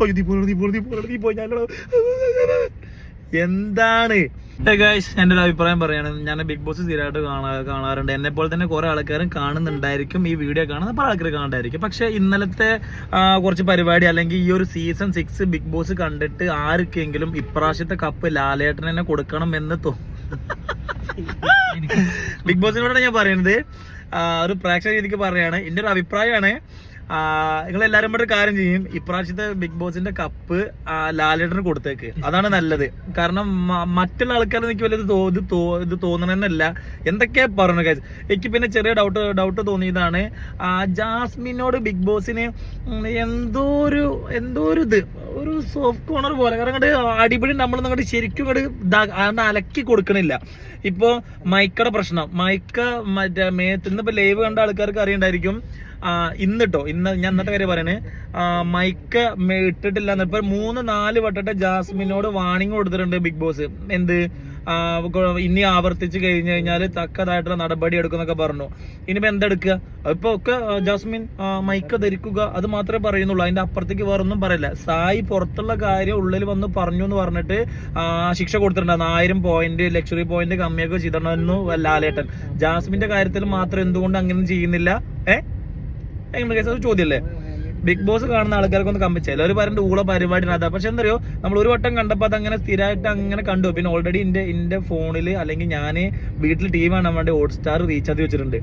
ഓ നീ പോയി നീ പോയി നീ പോയി നീ പോയി ഞാനോ എന്താണ്? ഗൈസ് എന്റെ ഒരു അഭിപ്രായം പറയാണ്. ഞാൻ ബിഗ് ബോസ് സ്ഥിരമായിട്ട് കാണാ കാണാറുണ്ട്. എന്നെ പോലെ തന്നെ കുറെ ആൾക്കാരും കാണുന്നുണ്ടായിരിക്കും ഈ വീഡിയോ കാണുന്ന പല ആൾക്കാർ കാണണ്ടായിരിക്കും പക്ഷെ ഇന്നലത്തെ കുറച്ച് പരിപാടി അല്ലെങ്കിൽ ഈ ഒരു സീസൺ സിക്സ് ബിഗ് ബോസ് കണ്ടിട്ട് ആർക്കെങ്കിലും ഇപ്രാവശ്യത്തെ കപ്പ് ലാലേട്ടനെ തന്നെ കൊടുക്കണം എന്ന് തോന്നുന്നു ബിഗ് ബോസിനോടാണ് ഞാൻ പറയുന്നത്. ഒരു പ്രേക്ഷക രീതിക്ക് പറയാണ്. എന്റെ ഒരു അഭിപ്രായമാണ്. നിങ്ങൾ എല്ലാരും കൂടെ കാര്യം ചെയ്യും. ഇപ്രാവശ്യത്തെ ബിഗ് ബോസിന്റെ കപ്പ് ലാലേട്ടന് കൊടുത്തേക്ക്. അതാണ് നല്ലത്. കാരണം മറ്റുള്ള ആൾക്കാർ എനിക്ക് വലിയ ഇത് ഇത് തോന്നണമെന്നല്ല എന്തൊക്കെയാ പറഞ്ഞു കാര്യം എനിക്ക് പിന്നെ ചെറിയ ഡൗട്ട് ഡൗട്ട് തോന്നിയതാണ് ജാസ്മിനോട് ബിഗ് ബോസിന് എന്തോ ഒരു എന്തോ ഒരു ഇത് ഒരു സോഫ്റ്റ് കോർണർ പോലെ. കാരണം അങ്ങോട്ട് അടിപൊളി നമ്മൾ അങ്ങോട്ട് ശരിക്കും അങ്ങോട്ട് അലക്കി കൊടുക്കണില്ല. ഇപ്പോ മൈക്കയുടെ പ്രശ്നം. മൈക്ക മറ്റേ മേത്ത് ഇന്നിപ്പോ ലൈവ് കണ്ട ആൾക്കാർക്ക് അറിയണ്ടായിരിക്കും. ഇന്നിട്ടോ ഇന്ന് ഞാൻ ഇന്നത്തെ കാര്യം പറയണേ. മൈക്ക് ഇട്ടിട്ടില്ല ഇപ്പൊ മൂന്ന് നാല് വട്ടത്തെ ജാസ്മിനോട് വാണിംഗ് കൊടുത്തിട്ടുണ്ട് ബിഗ് ബോസ്. എന്ത്? ഇനി ആവർത്തിച്ച് കഴിഞ്ഞു കഴിഞ്ഞാൽ തക്കതായിട്ടുള്ള നടപടി എടുക്കുന്നൊക്കെ പറഞ്ഞു. ഇനിയിപ്പോ എന്തെടുക്കുക? ഇപ്പൊ ഒക്കെ ജാസ്മിൻ മൈക്ക് ധരിക്കുക അത് മാത്രമേ പറയുന്നുള്ളൂ. അതിന്റെ അപ്പുറത്തേക്ക് വേറെ ഒന്നും പറയില്ല. സായി പുറത്തുള്ള കാര്യം ഉള്ളിൽ വന്ന് പറഞ്ഞു എന്ന് പറഞ്ഞിട്ട് ശിക്ഷ കൊടുത്തിട്ടുണ്ടായിരുന്നു. ആയിരം പോയിന്റ് ലക്ഷറി പോയിന്റ് കമ്മിയൊക്കെ ചെയ്തിട്ടുണ്ടായിരുന്നു ലാലേട്ടൻ. ജാസ്മിന്റെ കാര്യത്തിൽ മാത്രം എന്തുകൊണ്ട് അങ്ങനെ ചെയ്യുന്നില്ല? ഏ? എങ്ങനെ കേസ് ചോദ്യമല്ലേ? ബിഗ് ബോസ് കാണുന്ന ആൾക്കാർക്കൊന്ന് കമ്പിച്ച. എല്ലാവരും പറയുന്നത് ഊള പരിപാടി അതാ പക്ഷെ എന്തറിയോ നമ്മൾ ഒരു വട്ടം കണ്ടപ്പോൾ അതങ്ങനെ സ്ഥിരമായിട്ട് അങ്ങനെ കണ്ടു. പിന്നെ ഓൾറെഡി എന്റെ എന്റെ ഫോണിൽ അല്ലെങ്കിൽ ഞാൻ വീട്ടിൽ ടീമാണ് വി കാണാൻ വേണ്ടി ഹോട്ട്സ്റ്റാർ റീചാർജ് വെച്ചിട്ടുണ്ട്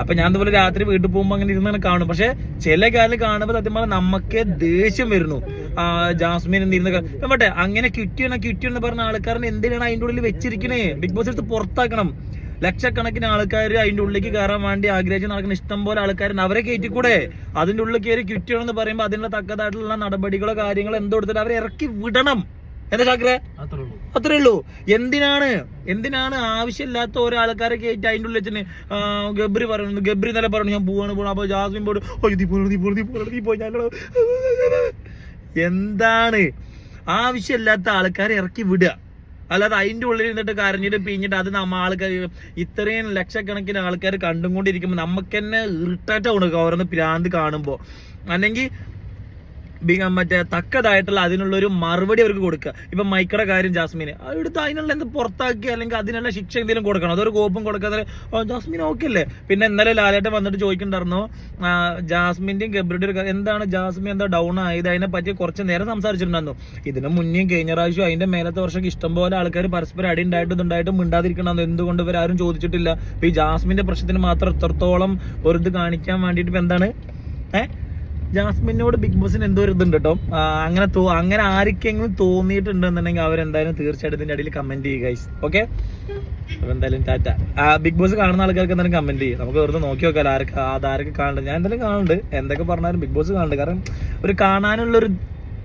അപ്പൊ ഞാൻ ഇതുപോലെ രാത്രി വീട്ടിൽ പോകുമ്പോൾ അങ്ങനെ ഇരുന്നാണ് കാണും. പക്ഷെ ചില കാലം കാണുമ്പോൾ സത്യം പറഞ്ഞാൽ നമുക്ക് ദേഷ്യം വരുന്നു. ആ ജാസ്മിൻ എന്നിരുന്ന പറ്റേ അങ്ങനെ ക്വിറ്റ് എന്ന് പറഞ്ഞ ആൾക്കാരനെ എന്തിനാണ് അതിന്റെ ഉള്ളിൽ വെച്ചിരിക്കണേ? ബിഗ് ബോസ് എടുത്ത് പുറത്താക്കണം. ലക്ഷക്കണക്കിന് ആൾക്കാർ അതിന്റെ ഉള്ളിലേക്ക് കയറാൻ വേണ്ടി ആഗ്രഹിച്ച് നടക്കുന്ന ഇഷ്ടം പോലെ ആൾക്കാരുണ്ട്. അവരെ കയറ്റിക്കൂടെ അതിന്റെ ഉള്ളിൽ കയറി ചെയ്യണമെന്ന് പറയുമ്പോൾ അതിനുള്ള തക്കതായിട്ടുള്ള നടപടികളോ കാര്യങ്ങളോ എന്തോ എടുത്തിട്ട് അവരെ ഇറക്കി വിടണം. എന്താ ചാക്രേ അത്രേ ഉള്ളൂ. എന്തിനാണ്? എന്തിനാണ് ആവശ്യമില്ലാത്ത ഓരോ ആൾക്കാരെ കയറ്റി അതിന്റെ ഉള്ളിൽ വെച്ചിന് ഗബ്രി പറയുന്നു. ഗബ്രി ഇന്നലെ പറഞ്ഞു ഞാൻ പോവാണ് പോകണം അപ്പൊ ജാസ്മിൻ പോയിട്ട് ഓ നീ പോയി നീ പോയി എന്താണ്? ആവശ്യമില്ലാത്ത ആൾക്കാരെ ഇറക്കി വിടുക. അല്ലാതെ അതിന്റെ ഉള്ളിൽ നിന്നിട്ട് കരഞ്ഞിട്ട് പിഞ്ഞിട്ട് അത് നമ്മ ആൾക്കാർ ഇത്രയും ലക്ഷക്കണക്കിന് ആൾക്കാർ കണ്ടുകൊണ്ടിരിക്കുമ്പോൾ നമുക്ക് തന്നെ ഇറിട്ടാറ്റ ആവണം ഓരോന്ന് പ്രാന്ത് കാണുമ്പോൾ അല്ലെങ്കിൽ മറ്റേ തക്കതായിട്ടുള്ള അതിനുള്ള ഒരു മറുപടി അവർക്ക് കൊടുക്കുക. ഇപ്പൊ മൈക്കടെ കാര്യം ജാസ്മിന്. എടുത്ത് അതിനുള്ള എന്ത് പുറത്താക്കി അല്ലെങ്കിൽ അതിനുള്ള ശിക്ഷ എന്തെങ്കിലും കൊടുക്കണം. അതൊരു കോപ്പും കൊടുക്കാതെ ജാസ്മിൻ ഓക്കെ അല്ലേ? പിന്നെ ഇന്നലെ ലാലേട്ടൻ വന്നിട്ട് ചോദിക്കണ്ടായിരുന്നു ജാസ്മിന്റെയും ഗബ്രിയുടെ ഒരു എന്താണ് ജാസ്മിൻ എന്താ ഡൗൺ ആയത്? അതിനെ പറ്റി കുറച്ച് നേരം സംസാരിച്ചിട്ടുണ്ടായിരുന്നു. ഇതിന് മുന്നേയും കഴിഞ്ഞ പ്രാവശ്യം അതിന്റെ മേലത്തെ വർഷം ഇഷ്ടംപോലെ ആൾക്കാർ പരസ്പരം അടി ഉണ്ടായിട്ടും ഇതുണ്ടായിട്ടും മിണ്ടാതിരിക്കണമെന്ന് എന്തുകൊണ്ട് ആരും ചോദിച്ചിട്ടില്ല? ഈ ജാസ്മിന്റെ പ്രശ്നത്തിന് മാത്രം എത്രത്തോളം ഒരു ഇത് കാണിക്കാൻ വേണ്ടിയിട്ട് എന്താണ്? ഏഹ് ജാസ്മിനോട് ബിഗ് ബോസിന് എന്തോ ഒരു ഇതുണ്ട് കേട്ടോ അങ്ങനെ അങ്ങനെ ആർക്കെങ്കിലും തോന്നിയിട്ടുണ്ടെന്നുണ്ടെങ്കിൽ അവരെന്തായാലും തീർച്ചയായിട്ടും ഇതിന്റെ അടിയിൽ കമന്റ് ചെയ്യുക ഓക്കെ എന്തായാലും ടാറ്റ. ബിഗ് ബോസ് കാണുന്ന ആൾക്കാർക്ക് എന്തായാലും കമന്റ് ചെയ്യും. നമുക്ക് വെറുതെ നോക്കി നോക്കാം ആർക്ക് അതാർക്ക് കാണുന്നുണ്ട്. ഞാൻ എന്തായാലും കാണുന്നുണ്ട്. എന്തൊക്കെ പറഞ്ഞാലും ബിഗ് ബോസ് കാണുന്നുണ്ട്. കാരണം ഒരു കാണാനുള്ള ഒരു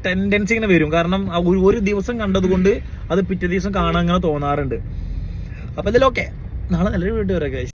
ടെൻഡൻസി ഇങ്ങനെ വരും. കാരണം ഒരു- ദിവസം കണ്ടതുകൊണ്ട് അത് പിറ്റേ ദിവസം കാണാൻ അങ്ങനെ തോന്നാറുണ്ട്. അപ്പൊ എന്തായാലും ഓക്കെ നാളെ നല്ലൊരു വീട്ടിൽ വരാം